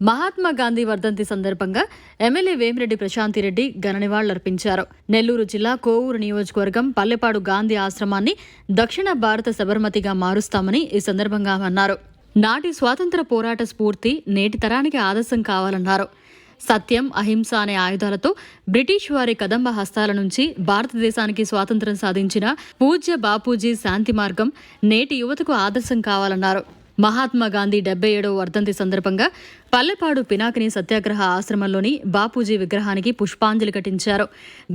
మహాత్మా గాంధీ వర్ధంతి సందర్భంగా ఎమ్మెల్యే వేమిరెడ్డి ప్రశాంతిరెడ్డి ఘన నివాళులర్పించారు. నెల్లూరు జిల్లా కోవూరు నియోజకవర్గం పల్లెపాడు గాంధీ ఆశ్రమాన్ని దక్షిణ భారత సబర్మతిగా మారుస్తామని ఈ సందర్భంగా అన్నారు. నాటి స్వాతంత్ర పోరాట స్ఫూర్తి నేటి తరానికి ఆదర్శం కావాలన్నారు. సత్యం అహింస అనే ఆయుధాలతో బ్రిటిష్ వారి కదంబ హస్తాల నుంచి భారతదేశానికి స్వాతంత్ర్యం సాధించిన పూజ్య బాపూజీ శాంతి మార్గం నేటి యువతకు ఆదర్శం కావాలన్నారు. మహాత్మా గాంధీ డెబ్బై ఏడవ వర్ధంతి సందర్భంగా పల్లెపాడు పినాకిని సత్యాగ్రహ ఆశ్రమంలోని బాపూజీ విగ్రహానికి పుష్పాంజలి ఘటించారు.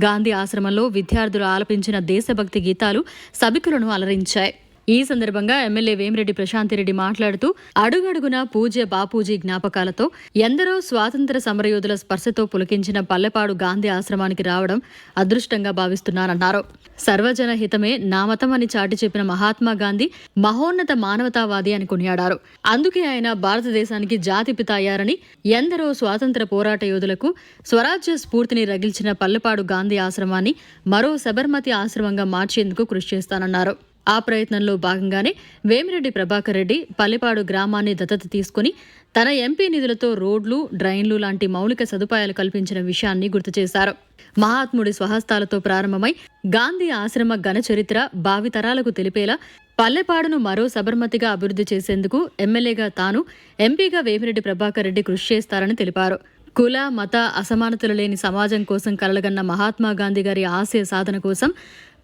గాంధీ ఆశ్రమంలో విద్యార్థులు ఆలపించిన దేశభక్తి గీతాలు సభికులను అలరించాయి. ఈ సందర్భంగా ఎమ్మెల్యే వేమిరెడ్డి ప్రశాంతిరెడ్డి మాట్లాడుతూ అడుగడుగున పూజ్య బాపూజీ జ్ఞాపకాలతో ఎందరో స్వాతంత్ర సమరయోధుల స్పర్శతో పులకించిన పల్లెపాడు గాంధీ ఆశ్రమానికి రావడం అదృష్టంగా భావిస్తున్నానన్నారు సర్వజన హితమే నా మతం అని చాటి చెప్పిన మహాత్మా గాంధీ మహోన్నత మానవతావాది అని కొనియాడారు. అందుకే ఆయన భారతదేశానికి జాతిపిత అయ్యారని ఎందరో స్వాతంత్ర పోరాట యోధులకు స్వరాజ్య స్ఫూర్తిని రగిల్చిన పల్లెపాడు గాంధీ ఆశ్రమాన్ని మరో సబర్మతి ఆశ్రమంగా మార్చేందుకు కృషి చేస్తానన్నారు. ఆ ప్రయత్నంలో భాగంగానే వేమిరెడ్డి ప్రభాకర్ రెడ్డి పల్లెపాడు గ్రామాన్ని దత్తత తీసుకుని తన ఎంపీ నిధులతో రోడ్లు డ్రైన్లు లాంటి మౌలిక సదుపాయాలు కల్పించిన విషయాన్ని గుర్తు చేశారు. మహాత్ముడి స్వహస్తాలతో ప్రారంభమై గాంధీ ఆశ్రమ ఘన చరిత్ర భావితరాలకు తెలిపేలా పల్లెపాడును మరో సబర్మతిగా అభివృద్ధి చేసేందుకు ఎమ్మెల్యేగా తాను ఎంపీగా వేమిరెడ్డి ప్రభాకర్ రెడ్డి కృషి చేస్తారని తెలిపారు. కుల మత అసమానతలు లేని సమాజం కోసం కలలగన్న మహాత్మా గాంధీ గారి ఆశయ సాధన కోసం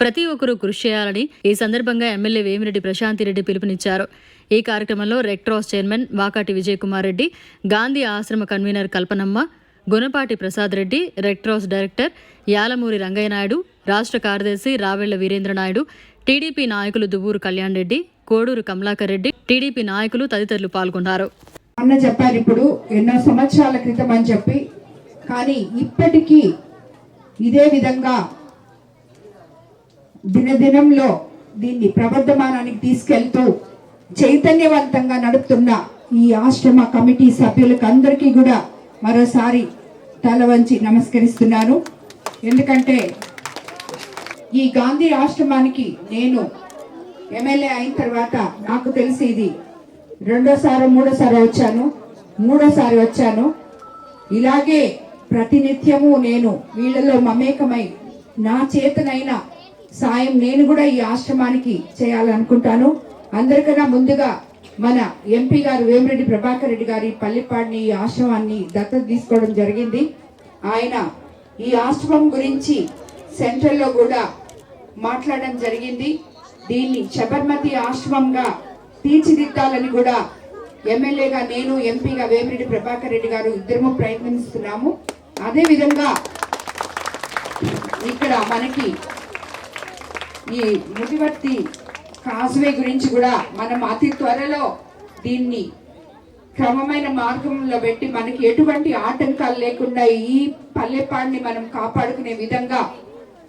ప్రతి ఒక్కరూ కృషి చేయాలని ఈ సందర్భంగా ఎమ్మెల్యే వేమిరెడ్డి ప్రశాంతిరెడ్డి పిలుపునిచ్చారు. ఈ కార్యక్రమంలో రెక్ట్రాస్ chairman Vakati Vijayakumar Reddy Gandhi Ashram convener Kalpanamma Gunapati Prasad Reddy రెక్ట్రాస్ director Yalamuri Rangaiah Naidu రాష్ట్ర కార్యదర్శి రావెళ్ళ వీరేంద్ర నాయుడు టీడీపీ నాయకులు దువ్వూరు కళ్యాణ్ రెడ్డి కోడూరు కమలాకర్ రెడ్డి టీడీపీ నాయకులు తదితరులు పాల్గొన్నారు. అన్న చెప్పారు ఇప్పుడు ఎన్నో సంవత్సరాల క్రితం అని చెప్పి కానీ ఇప్పటికీ ఇదే విధంగా దినదినంలో దీన్ని ప్రబద్ధమానానికి తీసుకెళ్తూ చైతన్యవంతంగా నడుపుతున్న ఈ ఆశ్రమ కమిటీ సభ్యులకు అందరికీ కూడా మరోసారి తల వంచి నమస్కరిస్తున్నాను. ఎందుకంటే ఈ గాంధీ ఆశ్రమానికి నేను ఎమ్మెల్యే అయిన తర్వాత నాకు తెలిసి ఇది రెండోసారి మూడోసారి వచ్చాను మూడోసారి వచ్చాను. ఇలాగే ప్రతినిత్యము నేను వీళ్ళలో మమేకమై నా చేతనైన సాయం నేను కూడా ఈ ఆశ్రమానికి చేయాలనుకుంటాను. అందరికన్నా ముందుగా మన ఎంపీ గారు వేమిరెడ్డి ప్రభాకర్ రెడ్డి గారి పల్లెపాడిని ఈ ఆశ్రమాన్ని దత్తత తీసుకోవడం జరిగింది. ఆయన ఈ ఆశ్రమం గురించి సెంట్రల్లో కూడా మాట్లాడడం జరిగింది. దీన్ని శబర్మతి ఆశ్రమంగా తీర్చిదిద్దాలని కూడా ఎమ్మెల్యేగా నేను ఎంపీగా వేమిరెడ్డి ప్రభాకర్ రెడ్డి గారు ఇద్దరము ప్రయత్నిస్తున్నాము. అదేవిధంగా ఇక్కడ మనకి ఈ ముదివర్తి కాజ్వే గురించి కూడా మనం అతి త్వరలో దీన్ని క్రమమైన మార్గంలో పెట్టి మనకి ఎటువంటి ఆటంకాలు లేకుండా ఈ పల్లెపాడిని మనం కాపాడుకునే విధంగా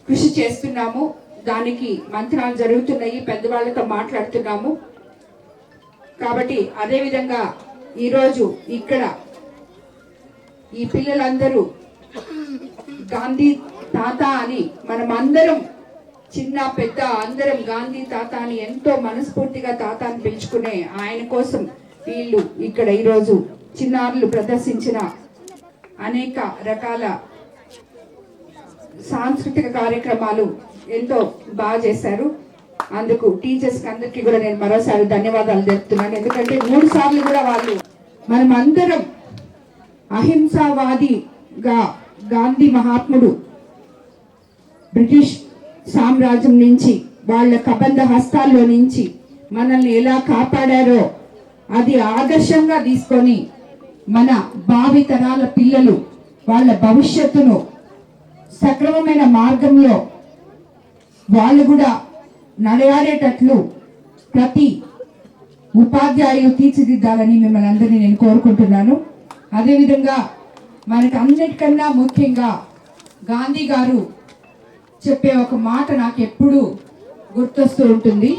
కృషి చేస్తున్నాము. దానికి మంత్రాలు జరుగుతున్నాయి పెద్దవాళ్ళతో మాట్లాడుతున్నాము. కాబట్టి అదే విధంగా ఈరోజు ఇక్కడ ఈ పిల్లలందరూ గాంధీ తాత అని మనం అందరం చిన్న పెద్ద అందరం గాంధీ తాతాని ఎంతో మనస్ఫూర్తిగా తాతాని పిలుచుకునే ఆయన కోసం వీళ్ళు ఇక్కడ ఈరోజు చిన్నారులు ప్రదర్శించిన అనేక రకాల సాంస్కృతిక కార్యక్రమాలు ఎంతో బాగా చేశారు. అందుకు టీచర్స్ అందరికీ కూడా నేను మరోసారి ధన్యవాదాలు తెలుపుతున్నాను. ఎందుకంటే మూడు సార్లు కూడా వాళ్ళు మనం అందరం అహింసావాదిగా గాంధీ మహాత్ముడు బ్రిటిష్ సామ్రాజ్యం నుంచి వాళ్ళ కబంధ హస్తాల్లో నుంచి మనల్ని ఎలా కాపాడారో అది ఆదర్శంగా తీసుకొని మన భావి తరాల పిల్లలు వాళ్ళ భవిష్యత్తును సక్రమమైన మార్గంలో వాళ్ళు కూడా నడయాడేటట్లు ప్రతి ఉపాధ్యాయులు తీర్చిదిద్దాలని మిమ్మల్ని అందరినీ నేను కోరుకుంటున్నాను. అదేవిధంగా మనకు అన్నిటికన్నా ముఖ్యంగా గాంధీ గారు చెప్పే ఒక మాట నాకు ఎప్పుడు గుర్తొస్తూ ఉంటుంది.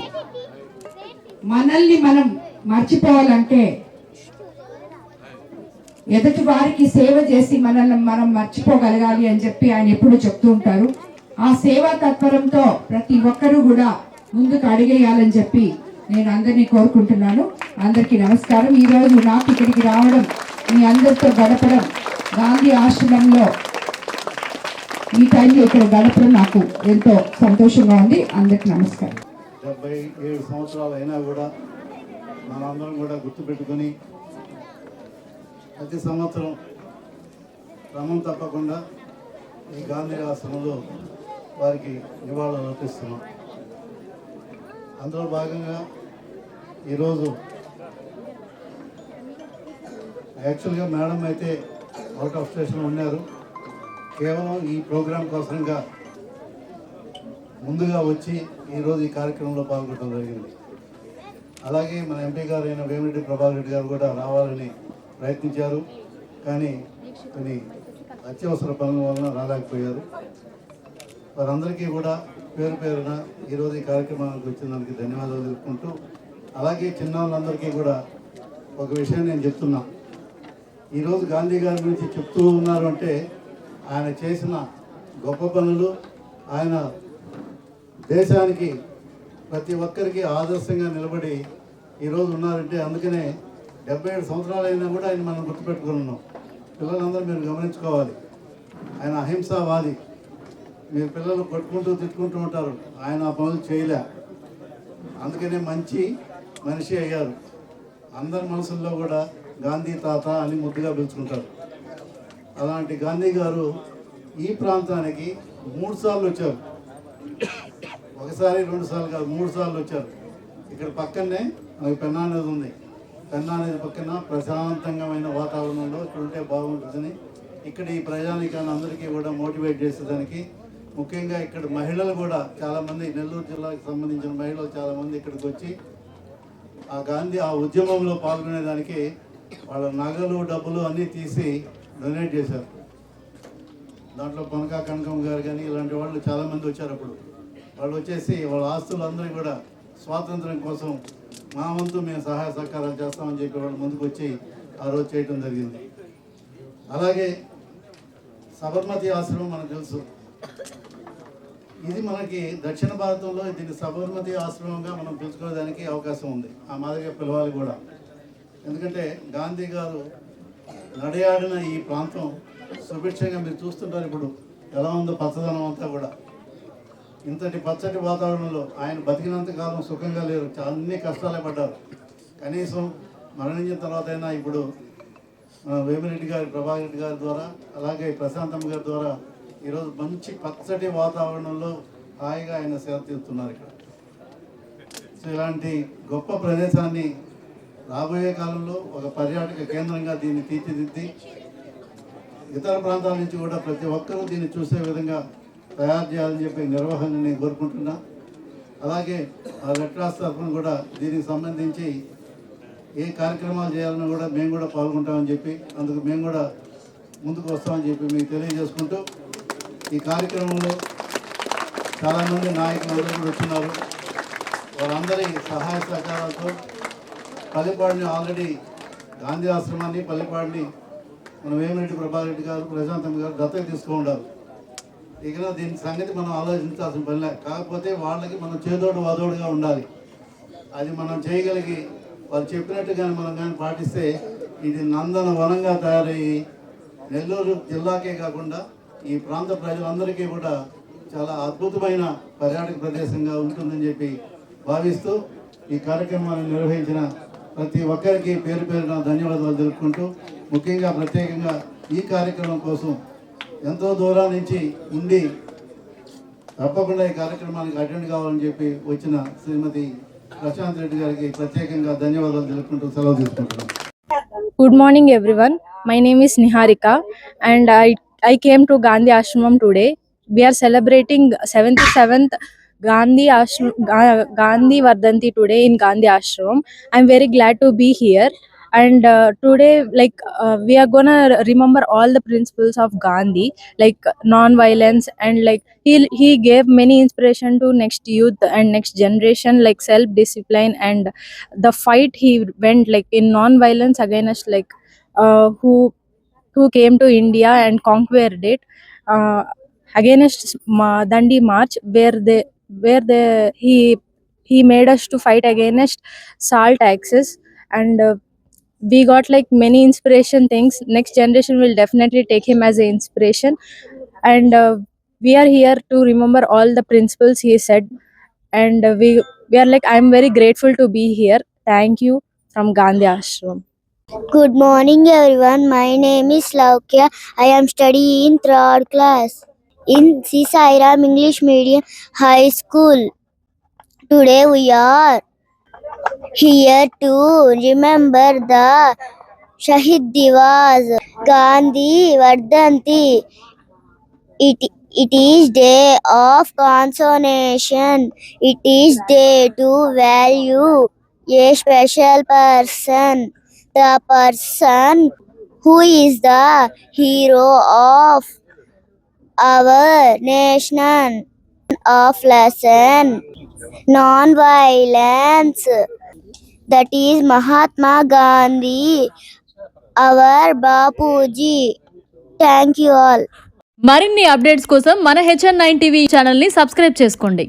మనల్ని మనం మర్చిపోవాలంటే ఎదుటి వారికి సేవ చేసి మనల్ని మనం మర్చిపోగలగాలి అని చెప్పి ఆయన ఎప్పుడు చెప్తూ ఉంటారు. ఆ సేవా తత్పరంతో ప్రతి ఒక్కరూ కూడా ముందుకు అడిగేయాలని చెప్పి నేను అందరినీ కోరుకుంటున్నాను. అందరికీ నమస్కారం. ఈ రోజు నాకు ఇక్కడికి రావడం మీ అందరితో గడపడం గాంధీ ఆశ్రమంలో ఈ టైంలో ఇక్కడ గడపడం నాకు ఎంతో సంతోషంగా ఉంది. అందరికి నమస్కారం. డెబ్బై ఏడు సంవత్సరాలు అయినా కూడా మనందరం కూడా గుర్తుపెట్టుకొని ప్రతి సంవత్సరం క్రమం తప్పకుండా ఈ గాంధీ ఆశ్రమంలో వారికి నివాళులు అర్పిస్తున్నాం. అందులో భాగంగా ఈరోజు యాక్చువల్గా మేడం అయితే అవుట్ ఆఫ్ స్టేషన్ ఉన్నారు. కేవలం ఈ ప్రోగ్రాం కోసంగా ముందుగా వచ్చి ఈరోజు ఈ కార్యక్రమంలో పాల్గొనడం జరిగింది. అలాగే మన ఎంపీ గారు అయిన వేమిరెడ్డి ప్రభాకర్ రెడ్డి గారు కూడా రావాలని ప్రయత్నించారు. కానీ కొన్ని అత్యవసర పనుల వలన రాలేకపోయారు. వారందరికీ కూడా పేరు పేరున ఈరోజు ఈ కార్యక్రమానికి వచ్చినందుకు ధన్యవాదాలు తెలుపుకుంటూ అలాగే చిన్నవాళ్ళందరికీ కూడా ఒక విషయం నేను చెప్తున్నా. ఈరోజు గాంధీ గారి గురించి చెప్తూ ఉన్నారు అంటే ఆయన చేసిన గొప్ప పనులు ఆయన దేశానికి ప్రతి ఒక్కరికి ఆదర్శంగా నిలబడి ఈరోజు ఉన్నారంటే అందుకనే డెబ్బై ఏడు సంవత్సరాలు అయినా కూడా ఆయన మనం గుర్తుపెట్టుకున్నాం. పిల్లలందరూ మీరు గమనించుకోవాలి. ఆయన అహింసావాది. మీరు పిల్లలు కొట్టుకుంటూ తిట్టుకుంటూ ఉంటారు. ఆయన ఆ పనులు చేయలే. అందుకనే మంచి మనిషి అయ్యారు. అందరి మనసుల్లో కూడా గాంధీ తాత అని ముద్దుగా పిలుచుకుంటారు. అలాంటి గాంధీ గారు ఈ ప్రాంతానికి మూడు సార్లు వచ్చారు. ఒకసారి రెండు సార్లు కాదు మూడు సార్లు వచ్చారు. ఇక్కడ పక్కనే మనకి పెన్నా నది ఉంది. పెన్నా నది పక్కన ప్రశాంతంగమైన వాతావరణంలో ఇక్కడ ఉంటే బాగుంటుందని ఇక్కడ ఈ ప్రజానికాన్ని అందరికీ కూడా మోటివేట్ చేసేదానికి ముఖ్యంగా ఇక్కడ మహిళలు కూడా చాలామంది నెల్లూరు జిల్లాకి సంబంధించిన మహిళలు చాలామంది ఇక్కడికి వచ్చి ఆ గాంధీ ఆ ఉద్యమంలో పాల్గొనేదానికి వాళ్ళ నగలు డబ్బులు అన్నీ తీసి డొనేట్ చేశారు. దాంట్లో పనకా కనకం గారు కానీ ఇలాంటి వాళ్ళు చాలామంది వచ్చారు అప్పుడు. వాళ్ళు వచ్చేసి వాళ్ళ ఆస్తులు అందరూ కూడా స్వాతంత్రం కోసం మా వంతు మేము సహాయ సహకారాలు చేస్తామని చెప్పి వాళ్ళు ముందుకు వచ్చి ఆ రోజు చేయటం జరిగింది. అలాగే సబర్మతి ఆశ్రమం మనకు తెలుసు. ఇది మనకి దక్షిణ భారతంలో దీన్ని సబర్మతి ఆశ్రమంగా మనం పిలుచుకోవడానికి అవకాశం ఉంది. ఆ మాదిరిగా పిలవాలి కూడా. ఎందుకంటే గాంధీ గారు నడయాడిన ఈ ప్రాంతం సుభిక్షంగా మీరు చూస్తుంటారు ఇప్పుడు. ఎలా ఉందో పచ్చదనం అంతా కూడా. ఇంతటి పచ్చటి వాతావరణంలో ఆయన బతికినంత కాలం సుఖంగా లేరు. అన్ని కష్టాలే పడ్డారు. కనీసం మరణించిన తర్వాత అయినా ఇప్పుడు మన వేమిరెడ్డి గారి ప్రభాకర్ రెడ్డి గారి ద్వారా అలాగే ప్రశాంతమ్మ గారి ద్వారా ఈరోజు మంచి పచ్చటి వాతావరణంలో హాయిగా ఆయన సేవ తీరుతున్నారు ఇక్కడ. సో ఇలాంటి గొప్ప ప్రదేశాన్ని రాబోయే కాలంలో ఒక పర్యాటక కేంద్రంగా దీన్ని తీర్చిదిద్ది ఇతర ప్రాంతాల నుంచి కూడా ప్రతి ఒక్కరూ దీన్ని చూసే విధంగా తయారు చేయాలని చెప్పి నిర్వహణ నేను కోరుకుంటున్నా. అలాగే ఆ రెడ్ క్రాస్ తరఫున కూడా దీనికి సంబంధించి ఏ కార్యక్రమాలు చేయాలన్నా కూడా మేము కూడా పాల్గొంటామని చెప్పి అందుకు మేము కూడా ముందుకు వస్తామని చెప్పి మీకు తెలియజేసుకుంటూ ఈ కార్యక్రమంలో చాలామంది నాయకులు కూడా వచ్చినారు వారందరి సహాయ సహకారాలతో పల్లెపాడిని ఆల్రెడీ గాంధీ ఆశ్రమాన్ని పల్లెపాడిని మన వేమిరెడ్డి ప్రభారెడ్డి గారు ప్రశాంతం గారు దత్తత తీసుకుంటారు ఇక దీని సంగతి మనం ఆలోచించాల్సిన పనిలే కాకపోతే వాళ్ళకి మనం చేదోడు వాదోడుగా ఉండాలి. అది మనం చేయగలిగి వాళ్ళు చెప్పినట్టుగానే మనం కానీ పాటిస్తే ఇది నందన వనంగా తయారయ్యి నెల్లూరు జిల్లాకే కాకుండా ఈ ప్రాంత ప్రజలందరికీ కూడా చాలా అద్భుతమైన పర్యాటక ప్రదేశంగా ఉంటుందని చెప్పి భావిస్తూ ఈ కార్యక్రమాన్ని నిర్వహించిన ప్రతి ఒక్కరికి పేరు పేరున ధన్యవాదాలు తెలుపుకుంటూ ముఖ్యంగా ప్రత్యేకంగా ఈ కార్యక్రమం కోసం ఎంతో దూరం నుంచి ఉండి తప్పకుండా ఈ కార్యక్రమానికి అటెండ్ కావాలని చెప్పి వచ్చిన శ్రీమతి ప్రశాంత్ రెడ్డి గారికి ప్రత్యేకంగా ధన్యవాదాలు తెలుపుకుంటూ సెలవు తీసుకుంటున్నాం. Good morning everyone my name is Niharika and I I came to Gandhi Ashram today We are celebrating 77th Gandhi Ashram Ga- Gandhi Vardhanti today in Gandhi Ashram. I'm very glad to be here. And uh, today, like uh, we are gonna remember all the principles of Gandhi, like non-violence, and like he he gave many inspiration to next youth and next generation, like self-discipline and the fight he went like in non-violence against like uh, who who came to India and conquered it uh, against Dandi March where they where they he he made us to fight against salt taxes. And uh, we got like many inspiration things. Next generation will definitely take him as an inspiration. And uh, we are here to remember all the principles he said. And uh, we we are like i'm very grateful to be here. Thank you from gandhi ashram. Good morning, everyone. My name is Laukya. I am studying in third class in Sisairam English Medium High School. Today we are here to remember the Shahid Divas Gandhi Vardhanti. It, it is day of consolation. It is day to value a special person the person who is the hero of our nation of lesson non-violence that is mahatma gandhi our bapuji thank you all మరిన్ని updates కోసం మన HN nine TV ఛానల్ని subscribe చేసుకోండి